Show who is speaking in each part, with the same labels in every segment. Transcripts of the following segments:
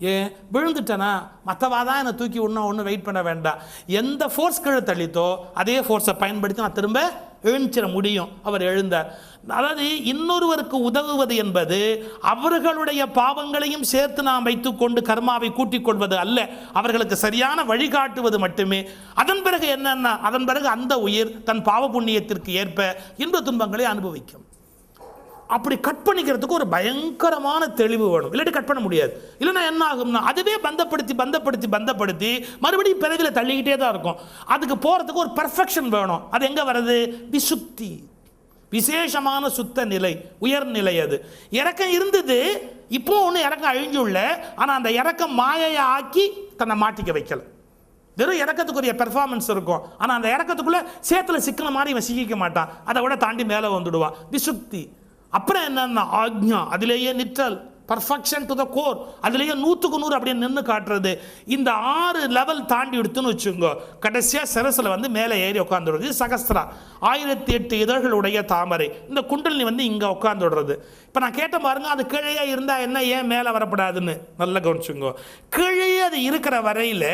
Speaker 1: ஏன்? விழுந்துட்டேனா? மற்றவா தான் என்னை தூக்கி இன்னும் ஒன்றும் வெயிட் பண்ண வேண்டாம். எந்த ஃபோர்ஸ் கீழே தள்ளித்தோ அதே ஃபோர்ஸை பயன்படுத்தி நான் திரும்ப எழுந்திட முடியும். அவர் எழுந்தார். அதாவது இன்னொருவருக்கு உதவுவது என்பது அவர்களுடைய பாவங்களையும் சேர்த்து நாம் வைத்துக்கொண்டு கர்மாவை கூட்டிக் கொள்வது அல்ல. அவர்களுக்கு சரியான வழிகாட்டுவது மட்டுமே. அதன் பிறகு என்னென்ன அதன் பிறகு அந்த உயிர் தன் பாவ புண்ணியத்திற்கு ஏற்ப இன்ப துன்பங்களை அனுபவிக்கும். அப்படி கட் பண்ணிக்கிறதுக்கு ஒரு பயங்கரமான தெளிவு வேணும். இல்லாட்டி கட் பண்ண முடியாது. இல்லைன்னா என்ன ஆகும்னா அதுவே பந்தப்படுத்தி பந்தப்படுத்தி பந்தப்படுத்தி மறுபடியும் பிறவில தள்ளிக்கிட்டே தான் இருக்கும். அதுக்கு போகிறதுக்கு ஒரு பெர்ஃபெக்ஷன் வேணும். அது எங்கே வருது விசுத்தி. விசேஷமான சுத்த நிலை உயர்நிலை அது. இறக்கம் இருந்தது இப்போ ஒன்று இறக்கம் அழிஞ்சுள்ள ஆனால் அந்த இறக்கம் மாயையை ஆக்கி தன்னை மாட்டிக்க வைக்கல. வெறும் இறக்கத்துக்குரிய பெர்ஃபார்மன்ஸ் இருக்கும். ஆனால் அந்த இறக்கத்துக்குள்ளே சேத்துல சிக்கின மாதிரி இவன் சிக்கிக்க மாட்டான். அதை விட தாண்டி மேலே வந்துடுவான். விசுக்தி அப்புறம் என்னென்ன ஆக்ஞா. அதிலேயே நிற்றல். பர்ஃபெக்ஷன் டு த கோர் அதுலேயே நூற்றுக்கு நூறு அப்படியே நின்று காட்டுறது. இந்த ஆறு லெவல் தாண்டி எடுத்துன்னு வச்சுக்கோங்க கடைசியாக சிரசில் வந்து மேலே ஏறி உட்காந்துடுறது சகஸ்திரா ஆயிரத்தி எட்டு இதழ்களுடைய தாமரை. இந்த குண்டலினி வந்து இங்கே உட்காந்துடுறது இப்போ நான் கேட்ட பாருங்க அது கீழே இருந்தால் என்ன ஏன் மேலே வரப்படாதுன்னு? நல்லா கவனிச்சுங்க கீழே அது இருக்கிற வரையில்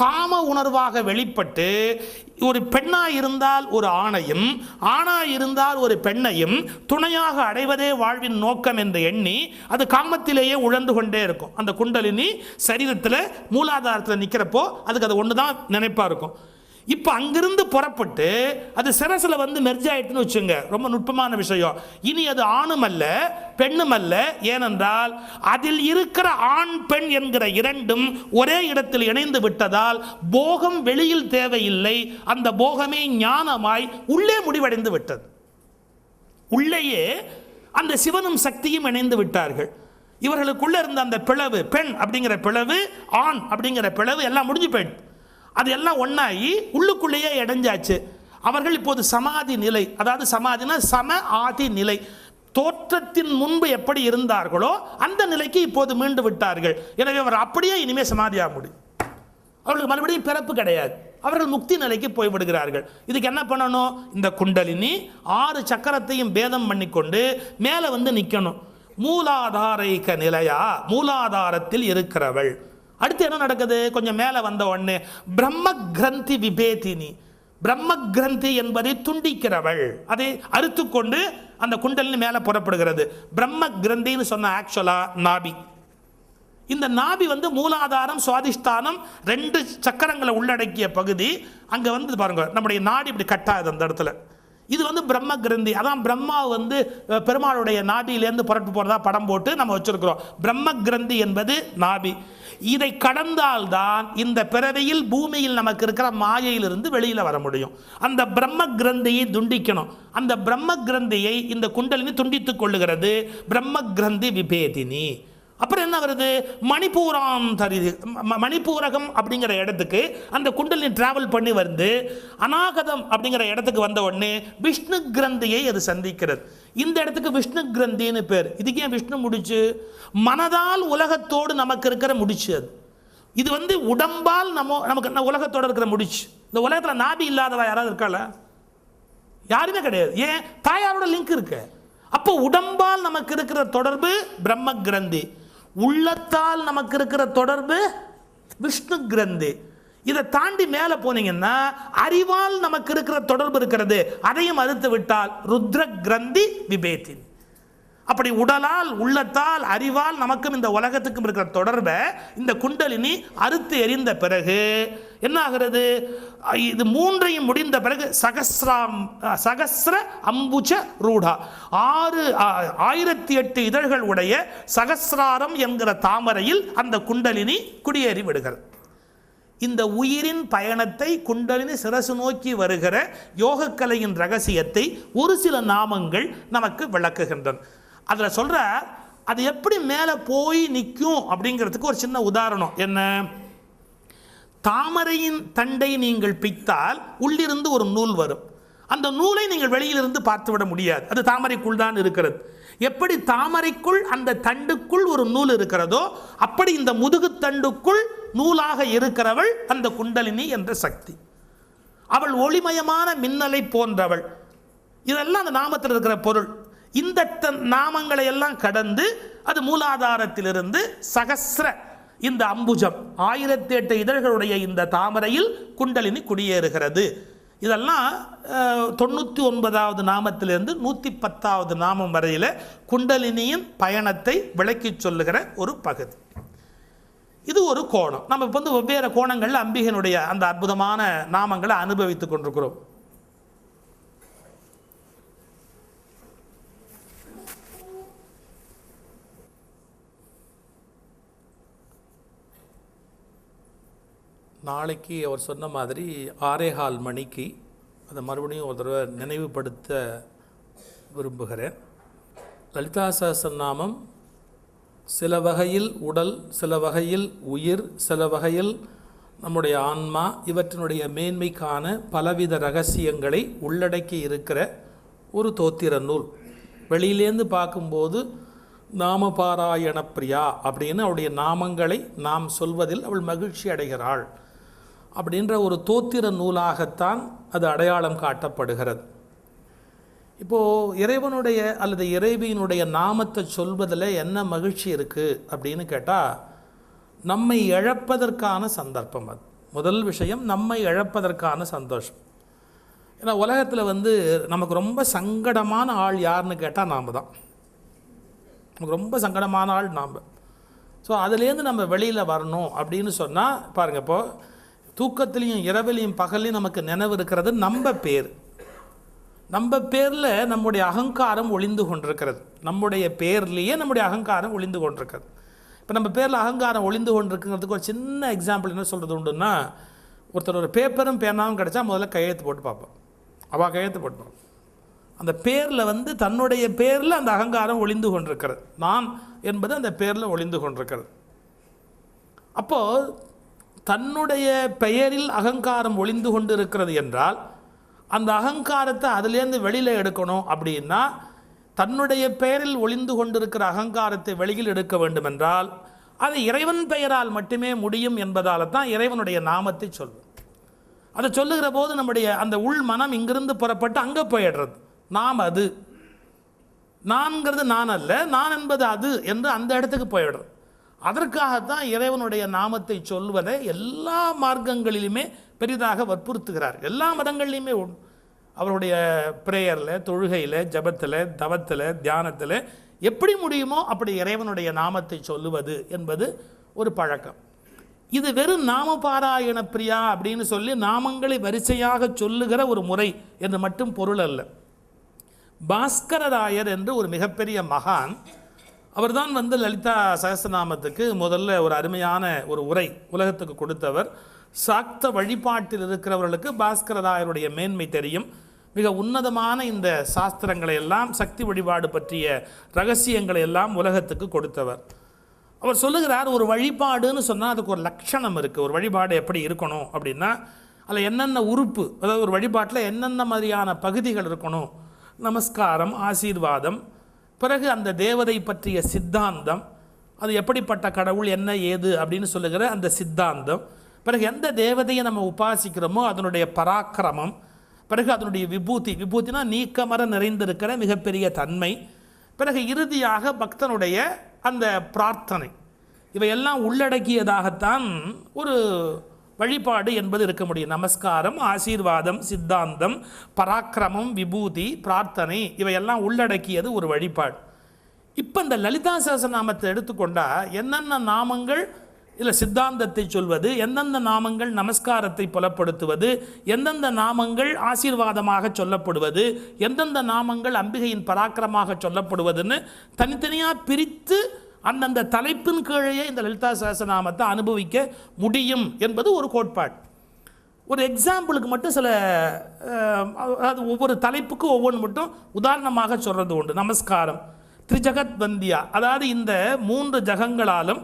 Speaker 1: காம உணர்வாக வெளிப்பட்டு ஒரு பெண்ணாக இருந்தால் ஒரு ஆணையும் ஆணாக இருந்தால் ஒரு பெண்ணையும் துணையாக அடைவதே வாழ்வின் நோக்கம் என்று எண்ணி அது காமத்திலேயே உழந்து கொண்டே இருக்கும். அந்த குண்டலினி சரீரத்தில் மூலாதாரத்தில் நிற்கிறப்போ அதுக்கு அது ஒன்று தான் நினைப்பாக இருக்கும். இப்போ அங்கிருந்து புறப்பட்டு அது சிரசில் வந்து மெர்ஜ் ஆயிட்டுன்னு வச்சுங்க ரொம்ப நுட்பமான விஷயம். இனி அது ஆணும் அல்ல பெண்ணும் அல்ல. ஏனென்றால் அதில் இருக்கிற ஆண் பெண் என்கிற இரண்டும் ஒரே இடத்தில் இணைந்து விட்டதால் போகம் வெளியில் தேவையில்லை. அந்த போகமே ஞானமாய் உள்ளே முடிவடைந்து விட்டது. உள்ளேயே அந்த சிவனும் சக்தியும் இணைந்து விட்டார்கள். இவர்களுக்குள்ள இருந்த அந்த பிளவு பெண் அப்படிங்கிற பிளவு ஆண் அப்படிங்கிற பிளவு எல்லாம் முடிஞ்சு போயிடுது. அது எல்லாம் ஒன்றாகி உள்ளுக்குள்ளேயே இடைஞ்சாச்சு. அவர்கள் இப்போது சமாதி நிலை அதாவது சமாதினா சம ஆதி நிலை. தோற்றத்தின் முன்பு எப்படி இருந்தார்களோ அந்த நிலைக்கு இப்போது மீண்டு விட்டார்கள். எனவே அவர் அப்படியே இனிமேல் சமாதியாக முடியும். அவர்களுக்கு மறுபடியும் பிறப்பு கிடையாது. அவர்கள் முக்தி நிலைக்கு போய்விடுகிறார்கள் இதுக்கு என்ன பண்ணணும்? இந்த குண்டலினி ஆறு சக்கரத்தையும் பேதம் பண்ணிக்கொண்டு மேலே வந்து நிற்கணும் மூலாதாரைக்க நிலையா? மூலாதாரத்தில் இருக்கிறவள். அடுத்து என்ன நடக்குது? கொஞ்சம் மேலே வந்த உடனே பிரம்ம கிரந்தி விபேதினி. பிரம்ம கிரந்தி என்பதை துண்டிக்கிறவள். அதை அறுத்துக்கொண்டு அந்த குண்டலின் மேலே புறப்படுகிறது. பிரம்ம கிரந்தின்னு சொன்ன ஆக்சுவலா நாபி. இந்த நாபி வந்து மூலாதாரம் சுவாதிஷ்டானம் ரெண்டு சக்கரங்களை உள்ளடக்கிய பகுதி. அங்கே வந்து பாருங்க நம்முடைய நாடி இப்படி கட்டாது அந்த இடத்துல. இது வந்து பிரம்ம கிரந்தி அதான் பிரம்மா வந்து பெருமாளுடைய நாபியிலேருந்து புரட்டு போகிறதா படம் போட்டு நம்ம வச்சிருக்கிறோம். பிரம்ம கிரந்தி என்பது நாபி. இதை கடந்தால்தான் இந்த பிறவியில் பூமியில் நமக்கு இருக்கிற மாயையிலிருந்து வெளியில் வர முடியும். அந்த பிரம்ம கிரந்தியை துண்டிக்கணும். அந்த பிரம்ம கிரந்தியை இந்த குண்டலினி துண்டித்துக் கொள்ளுகிறது. பிரம்ம கிரந்தி விபேதினி. அப்புறம் என்ன வருது மணிப்பூரம் தரிது ம- மணிப்பூரகம் அப்படிங்கிற இடத்துக்கு அந்த குண்டலினி டிராவல் பண்ணி வந்து அநாகதம் அப்படிங்கிற இடத்துக்கு வந்த உடனே விஷ்ணு கிரந்தியை அது சந்திக்கிறது. இந்த இடத்துக்கு விஷ்ணு கிரந்தின்னு பேர். இதுக்கு ஏன் விஷ்ணு முடிச்சு மனதால் உலகத்தோடு நமக்கு இருக்கிற முடிச்சு அது. இது வந்து உடம்பால் நம்ம நமக்கு என்ன உலகத்தோடு இருக்கிற முடிச்சு. இந்த உலகத்தில் நாபி இல்லாதவா யாராவது இருக்காள? யாருமே கிடையாது. ஏன்? தாயாரோட லிங்க் இருக்கு. அப்போ உடம்பால் நமக்கு இருக்கிற தொடர்பு பிரம்ம கிரந்தி. உள்ளத்தால் நமக்கு இருக்கிற தொடர்பு விஷ்ணு கிரந்தி. இதை தாண்டி மேலே போனீங்கன்னா அறிவால் நமக்கு இருக்கிற தொடர்பு இருக்கிறது. அதையும் அறுத்து விட்டால் ருத்ர கிரந்தி விபேத்தின். அப்படி உடலால் உள்ளத்தால் அறிவால் நமக்கும் இந்த உலகத்துக்கும் இருக்கிற தொடர்பை இந்த குண்டலினி அறுத்து எறிந்த பிறகு என்ன ஆகிறது இது மூன்றையும் முடிந்த பிறகு சகசிராம் சகசிர அம்புஜ ரூடா. ஆறு ஆயிரத்தி எட்டு இதழ்கள் உடைய சகசிராரம் என்கிற தாமரையில் அந்த குண்டலினி குடியேறி விடுகிறது. இந்த உயிரின் பயணத்தை குண்டலினி சிரசு நோக்கி வருகிற யோகக்கலையின் ரகசியத்தை ஒரு சில நாமங்கள் நமக்கு விளக்குகின்றன. அதில் சொல்கிற அது எப்படி மேலே போய் நிற்கும் அப்படிங்கிறதுக்கு ஒரு சின்ன உதாரணம். என்ன? தாமரையின் தண்டை நீங்கள் பித்தால் உள்ளிருந்து ஒரு நூல் வரும். அந்த நூலை நீங்கள் வெளியிலிருந்து பார்த்துவிட முடியாது. அது தாமரைக்குள் தான் இருக்கிறது. எப்படி தாமரைக்குள் அந்த தண்டுக்குள் ஒரு நூல் இருக்கிறதோ அப்படி இந்த முதுகு தண்டுக்குள் நூலாக இருக்கிறவள் அந்த குண்டலினி என்ற சக்தி. அவள் ஒளிமயமான மின்னலை போன்றவள். இதெல்லாம் அந்த நாமத்தில் இருக்கிற பொருள். இந்த நாமங்களை எல்லாம் கடந்து அது மூலாதாரத்திலிருந்து சகசிர இந்த அம்புஜம் ஆயிரத்தி எட்டு இதழ்களுடைய இந்த தாமரையில் குண்டலினி குடியேறுகிறது. இதெல்லாம் தொண்ணூற்றி ஒன்பதாவது நாமத்திலிருந்து நூற்றி பத்தாவது நாமம் வரையில் குண்டலினியின் பயணத்தை விளக்கிச் சொல்லுகிற ஒரு பகுதி. இது ஒரு கோணம். நம்ம இப்போ வந்து வெவ்வேறு கோணங்களில் அம்பிகனுடைய அந்த அற்புதமான நாமங்களை அனுபவித்துக் கொண்டிருக்கிறோம். நாளைக்கு அவர் சொன்ன மாதிரி ஆரேகால் மணிக்கு அதை மறுபடியும் ஒரு தடவை நினைவுபடுத்த விரும்புகிறேன். லலிதா சஹஸ்ரநாமம் சில வகையில் உடல் சில வகையில் உயிர் சில வகையில் நம்முடைய ஆன்மா இவற்றினுடைய மேன்மைக்கான பலவித ரகசியங்களை உள்ளடக்கி இருக்கிற ஒரு தோத்திர நூல். வெளியிலேருந்து பார்க்கும்போது நாமபாராயண பிரியா அப்படின்னு அவளுடைய நாமங்களை நாம் சொல்வதில் அவள் மகிழ்ச்சி அடைகிறாள். அப்படின்ற ஒரு தோத்திர நூலாகத்தான் அது அடையாளம் காட்டப்படுகிறது. இப்போது இறைவனுடைய அல்லது இறைவியினுடைய நாமத்தை சொல்வதில் என்ன மகிழ்ச்சி இருக்குது அப்படின்னு கேட்டால் நம்மை இழப்பதற்கான சந்தர்ப்பம் அது. முதல் விஷயம் நம்மை இழப்பதற்கான சந்தோஷம். ஏன்னா உலகத்தில் வந்து நமக்கு ரொம்ப சங்கடமான ஆள் யாருன்னு கேட்டால் நாம் தான். நமக்கு ரொம்ப சங்கடமான ஆள் நாம். ஸோ அதுலேருந்து நம்ம வெளியில் வரணும் அப்படின்னு சொன்னால் பாருங்கள் இப்போ தூக்கத்திலையும் இரவிலையும் பகல்லையும் நமக்கு நினைவு இருக்கிறது. நம்ம பேர். நம்ம பேரில் நம்முடைய அகங்காரம் ஒளிந்து கொண்டிருக்கிறது. நம்முடைய பேர்லேயே நம்முடைய அகங்காரம் ஒளிந்து கொண்டிருக்கிறது. இப்போ நம்ம பேரில் அகங்காரம் ஒளிந்து கொண்டிருக்குங்கிறதுக்கு ஒரு சின்ன எக்ஸாம்பிள் என்ன சொல்கிறது உண்டுன்னா ஒருத்தர் ஒரு பேப்பரும் பேனாவும் கிடச்சா முதல்ல கையெழுத்து போட்டு பார்ப்போம். அவள் கையெழுத்து போட்டு அந்த பேரில் வந்து தன்னுடைய பேரில் அந்த அகங்காரம் ஒளிந்து கொண்டிருக்கிறது. நான் என்பது அந்த பேரில் ஒளிந்து கொண்டிருக்கிறது. அப்போது தன்னுடைய பெயரில் அகங்காரம் ஒளிந்து கொண்டு இருக்கிறது என்றால் அந்த அகங்காரத்தை அதுலேருந்து வெளியில் எடுக்கணும் அப்படின்னா தன்னுடைய பெயரில் ஒளிந்து கொண்டிருக்கிற அகங்காரத்தை வெளியில் எடுக்க வேண்டுமென்றால் அது இறைவன் பெயரால் மட்டுமே முடியும் என்பதால் தான் இறைவனுடைய நாமத்தை சொல்லும் அதை சொல்லுகிற போது நம்முடைய அந்த உள் மனம் இங்கிருந்து புறப்பட்டு அங்கே போயிடுறது. நாம் அது. நான்கிறது நான் அல்ல நான் என்பது அது என்று அந்த இடத்துக்கு போயிடுறது. அதற்காகத்தான் இறைவனுடைய நாமத்தை சொல்வதை எல்லா மார்க்கங்களிலுமே பெரிதாக வற்புறுத்துகிறார். எல்லா மதங்கள்லையுமே அவருடைய ப்ரேயரில் தொழுகையில் ஜபத்தில் தவத்தில் தியானத்தில் எப்படி முடியுமோ அப்படி இறைவனுடைய நாமத்தை சொல்லுவது என்பது ஒரு பழக்கம். இது வெறும் நாம பாராயண பிரியா அப்படின்னு சொல்லி நாமங்களை வரிசையாக சொல்லுகிற ஒரு முறை என்று மட்டும் பொருள் அல்ல. பாஸ்கரராயர் என்று ஒரு மிகப்பெரிய மகான் அவர்தான் வந்து லலிதா சகசநாமத்துக்கு முதல்ல ஒரு அருமையான ஒரு உரை உலகத்துக்கு கொடுத்தவர். சாக்த வழிபாட்டில் இருக்கிறவர்களுக்கு பாஸ்கரராயருடைய மேன்மை தெரியும். மிக உன்னதமான இந்த சாஸ்திரங்களை எல்லாம் சக்தி வழிபாடு பற்றிய ரகசியங்களை எல்லாம் உலகத்துக்கு கொடுத்தவர். அவர் சொல்லுகிறார் ஒரு வழிபாடுன்னு சொன்னால் அதுக்கு ஒரு லட்சணம் இருக்குது ஒரு வழிபாடு எப்படி இருக்கணும் அப்படின்னா அதில் என்னென்ன உறுப்பு அதாவது ஒரு வழிபாட்டில் என்னென்ன மாதிரியான பகுதிகள் இருக்கணும்? நமஸ்காரம் ஆசீர்வாதம் பிறகு அந்த தேவதை பற்றிய சித்தாந்தம் அது எப்படிப்பட்ட கடவுள் என்ன ஏது அப்படின்னு சொல்லுகிற அந்த சித்தாந்தம் பிறகு எந்த தேவதையை நம்ம உபாசிக்கிறோமோ அதனுடைய பராக்கிரமம் பிறகு அதனுடைய விபூதி விபூத்தினா நீக்கமர நிறைந்திருக்கிற மிகப்பெரிய தன்மை பிறகு இறுதியாக பக்தனுடைய அந்த பிரார்த்தனை. இவையெல்லாம் உள்ளடக்கியதாகத்தான் ஒரு வழிபாடு என்பது இருக்க முடியும். நமஸ்காரம் ஆசீர்வாதம் சித்தாந்தம் பராக்கிரமம் விபூதி பிரார்த்தனை இவையெல்லாம் உள்ளடக்கியது ஒரு வழிபாடு. இப்போ இந்த லலிதா சகசநாமத்தை எடுத்துக்கொண்டால் என்னென்ன நாமங்கள் இல்லை சித்தாந்தத்தை சொல்வது எந்தெந்த நாமங்கள் நமஸ்காரத்தை புலப்படுத்துவது எந்தெந்த நாமங்கள் ஆசீர்வாதமாக சொல்லப்படுவது எந்தெந்த நாமங்கள் அம்பிகையின் பராக்கிரமாக சொல்லப்படுவதுன்னு தனித்தனியாக பிரித்து அந்தந்த தலைப்பின் கீழேயே இந்த லலிதா சகசநாமத்தை அனுபவிக்க முடியும் என்பது ஒரு கோட்பாடு. ஒரு எக்ஸாம்பிளுக்கு மட்டும் சில அதாவது ஒவ்வொரு தலைப்புக்கும் ஒவ்வொன்று மட்டும் உதாரணமாக சொல்கிறது உண்டு. நமஸ்காரம் திரிஜகத் வந்தியா அதாவது இந்த மூன்று ஜகங்களாலும்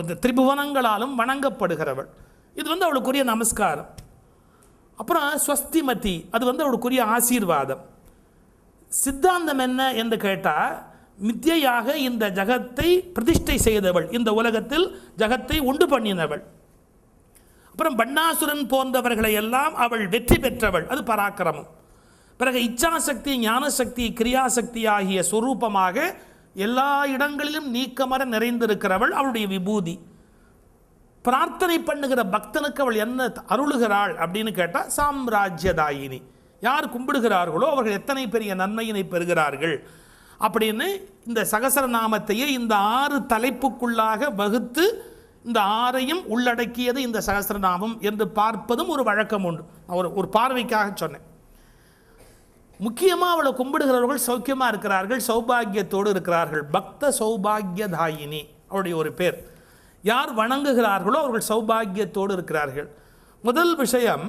Speaker 1: இந்த திரிபுவனங்களாலும் வணங்கப்படுகிறவள். இது வந்து அவளுக்குரிய நமஸ்காரம். அப்புறம் ஸ்வஸ்திமதி அது வந்து அவளுக்குரிய ஆசீர்வாதம். சித்தாந்தம் என்ன என்று கேட்டால் மித்தியாக இந்த ஜகத்தை பிரதிஷ்டை செய்தவள். இந்த உலகத்தில் ஜகத்தை உண்டு பண்ணினவள். அப்புறம் பண்ணாசுரன் போன்றவர்களை எல்லாம் அவள் வெற்றி பெற்றவள். அது பராக்கிரமம். பிறகு இச்சாசக்தி ஞானசக்தி கிரியாசக்தி ஆகிய சுரூபமாக எல்லா இடங்களிலும் நீக்கமர நிறைந்திருக்கிறவள் அவளுடைய விபூதி. பிரார்த்தனை பண்ணுகிற பக்தனுக்கு அவள் என்ன அருளுகிறாள் அப்படின்னு கேட்டால் சாம்ராஜ்யதாயினி. யார் கும்பிடுகிறார்களோ அவர்கள் எத்தனை பெரிய நன்மையினை பெறுகிறார்கள்? அப்படின்னு இந்த சகசரநாமத்தையே இந்த ஆறு தலைப்புக்குள்ளாக வகுத்து இந்த ஆறையும் உள்ளடக்கியது இந்த சகசரநாமம் என்று பார்ப்பதும் ஒரு வழக்கம் உண்டு. ஒரு ஒரு பார்வைக்காக சொன்னேன். முக்கியமாக அவளை கும்பிடுகிறவர்கள் சௌக்கியமாக இருக்கிறார்கள் சௌபாகியத்தோடு இருக்கிறார்கள். பக்த சௌபாகியதாயினி அவருடைய ஒரு பேர். யார் வணங்குகிறார்களோ அவர்கள் சௌபாகியத்தோடு இருக்கிறார்கள். முதல் விஷயம்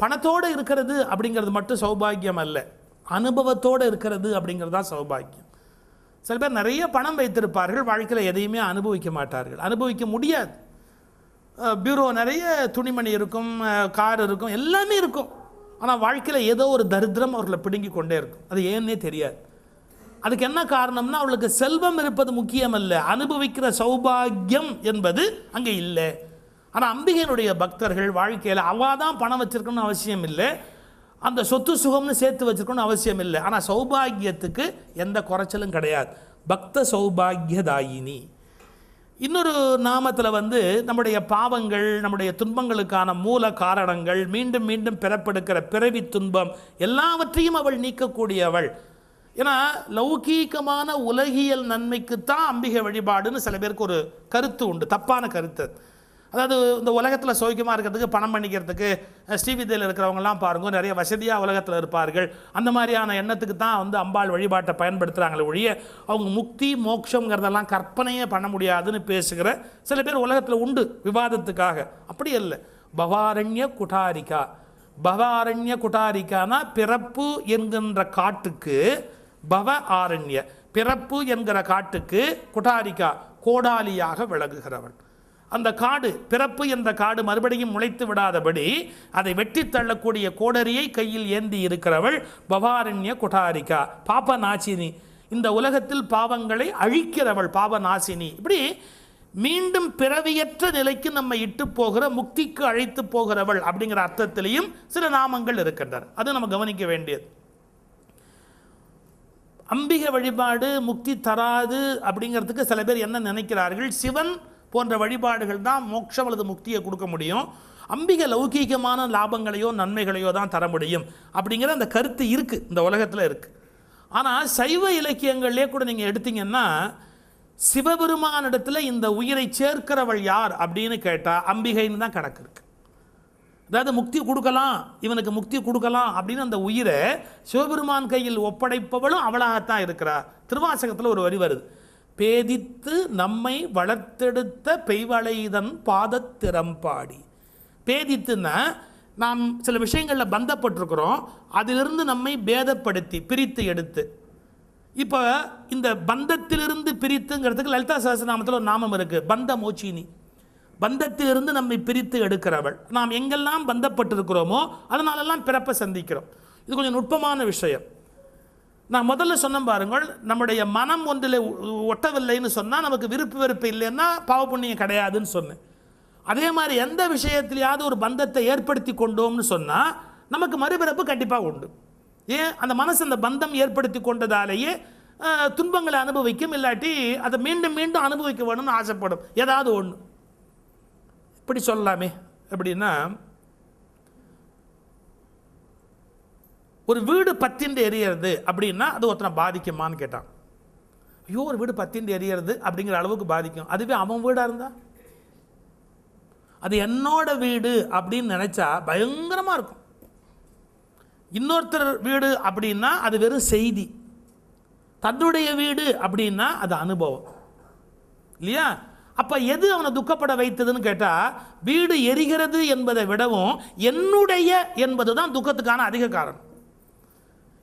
Speaker 1: பணத்தோடு இருக்கிறது அப்படிங்கிறது மட்டும் சௌபாகியம் அல்ல. அனுபவத்தோடு இருக்கிறது அப்படிங்கிறது தான் சௌபாகியம் சில பேர் நிறைய பணம் வைத்திருப்பார்கள் வாழ்க்கையில் எதையுமே அனுபவிக்க மாட்டார்கள். அனுபவிக்க முடியாது. பியூரோ நிறைய துணிமணி இருக்கும் கார் இருக்கும் எல்லாமே இருக்கும். ஆனால் வாழ்க்கையில் ஏதோ ஒரு தரித்திரம் அவர்களை பிடுங்கி கொண்டே இருக்கும். அது ஏன்னே தெரியாது. அதுக்கு என்ன காரணம்னா அவளுக்கு செல்வம் இருப்பது முக்கியம் அனுபவிக்கிற சௌபாகியம் என்பது அங்கே இல்லை. ஆனால் அம்பிகையினுடைய பக்தர்கள் வாழ்க்கையில் அவள் தான் பணம் வச்சுருக்கணும்னு அவசியம் இல்லை. அந்த சொத்து சுகம்னு சேர்த்து வச்சிருக்கணும்னு அவசியம் இல்லை. ஆனால் சௌபாகியத்துக்கு எந்த குறைச்சலும் கிடையாது. பக்த சௌபாகியதாயினி. இன்னொரு நாமத்தில் வந்து நம்முடைய பாவங்கள் நம்முடைய துன்பங்களுக்கான மூல காரணங்கள் மீண்டும் மீண்டும் பிறப்பெடுக்கிற பிறவி துன்பம் எல்லாவற்றையும் அவள் நீக்கக்கூடியவள். ஏன்னா லௌகீகமான உலகியல் நன்மைக்குத்தான் அம்பிகை வழிபாடுன்னு சில பேருக்கு ஒரு கருத்து உண்டு. தப்பான கருத்து அதாவது இந்த உலகத்தில் சௌக்கியமாக இருக்கிறதுக்கு பணம் பண்ணிக்கிறதுக்கு அஹ், இருக்கிறவங்கலாம் பாருங்க நிறைய வசதியாக உலகத்தில் இருப்பார்கள். அந்த மாதிரியான எண்ணத்துக்கு தான் வந்து அம்பாள் வழிபாட்டை பயன்படுத்துகிறாங்களே ஒழிய அவங்க முக்தி மோட்சங்கிறதெல்லாம் கற்பனையே பண்ண முடியாதுன்னு பேசுகிற சில பேர் உலகத்தில் உண்டு விவாதத்துக்காக. அப்படி இல்லை பவாரண்ய குடாரிகா பவாரண்ய குட்டாரிக்கானா பிறப்பு என்கின்ற காட்டுக்கு பவ ஆரண்ய. பிறப்பு என்கிற காட்டுக்கு குட்டாரிகா கோடாலியாக விளங்குகிறவள். அந்த காடு பிறப்பு என்ற காடு மறுபடியும் முளைத்து விடாதபடி அதை வெட்டி தள்ளக்கூடிய கோடரியை கையில் ஏந்தி இருக்கிறவள் பவாரண்ய குடாரிகா பாப நாசினி இந்த உலகத்தில் பாவங்களை அழிக்கிறவள் பாப நாசினி இப்படி மீண்டும் பிறவியற்ற நிலைக்கு நம்ம இட்டு போகிற முக்திக்கு அழைத்து போகிறவள் அப்படிங்கிற அர்த்தத்திலையும் சில நாமங்கள் இருக்கின்றன. அது நம்ம கவனிக்க வேண்டியது. அம்பிகை வழிபாடு முக்தி தராது அப்படிங்கிறதுக்கு சில பேர் என்ன நினைக்கிறார்கள்? சிவன் போன்ற வழிபாடுகள் தான் மோட்சம் அல்லது முக்தியை கொடுக்க முடியும். அம்பிகை லௌகீகமான லாபங்களையோ நன்மைகளையோ தான் தர முடியும். அப்படிங்கிற அந்த கருத்து இருக்குது இந்த உலகத்தில் இருக்குது ஆனால் சைவ இலக்கியங்கள்லேயே கூட நீங்கள் எடுத்தீங்கன்னா சிவபெருமானிடத்தில் இந்த உயிரை சேர்க்கிறவள் யார் அப்படின்னு கேட்டால் அம்பிகைன்னு தான் கணக்கு இருக்கு. அதாவது முக்தி கொடுக்கலாம் இவனுக்கு முக்தி கொடுக்கலாம் அப்படின்னு அந்த உயிரை சிவபெருமான் கையில் ஒப்படைப்பவளும் அவளாகத்தான் இருக்கிறா. திருவாசகத்தில் ஒரு வரி வருது. பேதித்து நம்மை வளர்த்தெடுத்த பெய்வளைதன் பாதத்திறம்பாடி பேதித்துன்னா நாம் சில விஷயங்களில் பந்தப்பட்டிருக்கிறோம் அதிலிருந்து நம்மை பேதப்படுத்தி பிரித்து எடுத்து. இப்போ இந்த பந்தத்திலிருந்து பிரித்துங்கிறதுக்கு லலிதா சகஸ்ரநாமத்தில் ஒரு நாமம் இருக்குது பந்த மோச்சினி பந்தத்திலிருந்து நம்மை பிரித்து எடுக்கிறவள். நாம் எங்கெல்லாம் பந்தப்பட்டிருக்கிறோமோ அதனாலெல்லாம் பிறப்பை சந்திக்கிறோம். இது கொஞ்சம் நுட்பமான விஷயம். நான் முதல்ல சொன்னேன் பாருங்கள் நம்முடைய மனம் ஒன்றில் ஒட்டவில்லைன்னு சொன்னால் நமக்கு விருப்பு வெறுப்பு இல்லைன்னா பாவ புண்ணியம் கிடையாதுன்னு சொன்னேன். அதே மாதிரி எந்த விஷயத்திலையாவது ஒரு பந்தத்தை ஏற்படுத்தி கொண்டோம்னு சொன்னால் நமக்கு மறுபிறப்பு கண்டிப்பாக உண்டு. ஏன்? அந்த மனசு அந்த பந்தம் ஏற்படுத்தி கொண்டதாலேயே துன்பங்களை அனுபவிக்கும் இல்லாட்டி அதை மீண்டும் மீண்டும் அனுபவிக்க வேணும்னு ஆசைப்படும். ஏதாவது ஒன்று இப்படி சொல்லலாமே. எப்படின்னா ஒரு வீடு பத்திண்டு எரியறது அப்படின்னா அது ஒருத்தனை பாதிக்குமான்னு கேட்டான். ஐயோ ஒரு வீடு பத்திண்டு எரியறது அப்படிங்கிற அளவுக்கு பாதிக்கும். அதுவே அவன் வீடாக இருந்தா? அது என்னோட வீடு அப்படின்னு நினைச்சா பயங்கரமாக இருக்கும். இன்னொருத்தர் வீடு அப்படின்னா அது வெறும் செய்தி. தன்னுடைய வீடு அப்படின்னா அது அனுபவம். இல்லையா? அப்போ எது அவனை துக்கப்பட வைத்ததுன்னு கேட்டால் வீடு எரிகிறது என்பதை விடவும் என்னுடைய என்பது தான் துக்கத்துக்கான அதிக காரணம்.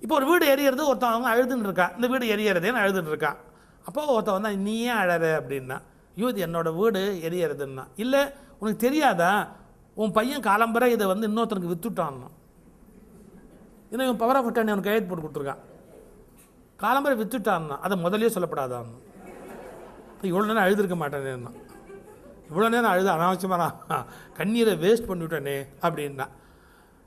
Speaker 1: இப்போ ஒரு வீடு எரியறது ஒருத்தன் அவங்க அழுதுன்னு இருக்கா? இந்த வீடு எரியறதேன்னு அழுதுன்னு இருக்கான் அப்போ ஒருத்தன் வந்தா நீ ஏன் அழற? அப்படின்னா ஐயோ இது என்னோட வீடு எரியறதுன்னா. இல்லை உனக்கு தெரியாதா? உன் பையன் காலம்பரை இதை வந்து இன்னொருத்தனுக்கு வித்துட்டான்னா. இன்னும் இவன் பவர் ஆஃப் அட்டர்னி அவனுக்கு கையெழுத்து போட்டு கொடுத்துருக்கான். காலம்பரை வித்துட்டான்னா அதை முதலே சொல்லப்படாதான்னு. இவ்வளோ நேரம் அழுதுருக்க மாட்டேனேன்னா. இவ்வளோ நேரம் அழுது அனாவசியமாக கண்ணீரை வேஸ்ட் பண்ணிவிட்டேனே அப்படின்னா.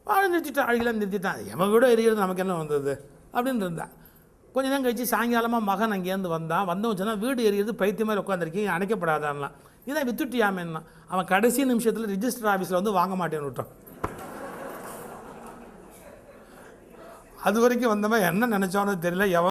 Speaker 1: அழு நிறுத்திட்டான் அழுகலாம் நிறுத்திட்டான் எவன் கூட எரிகிறது நமக்கு என்ன வந்தது? அப்படின்னு இருந்தான். கொஞ்ச நேரம் கழிச்சு சாயங்காலமாக மகன் அங்கேருந்து வந்தான். வந்தவன் சொன்னால் வீடு எரியுது பைத்திய மாதிரி உட்காந்துருக்கீங்க அணைக்கப்படாதான்லாம். இதான் வித்துட்டியாமேன்னா அவன் கடைசி நிமிஷத்தில் ரிஜிஸ்டர் ஆஃபீஸில் வந்து வாங்க மாட்டேன்னு விட்டான். அது வரைக்கும் வந்தவன் என்ன நினச்சானோ தெரியல எவன்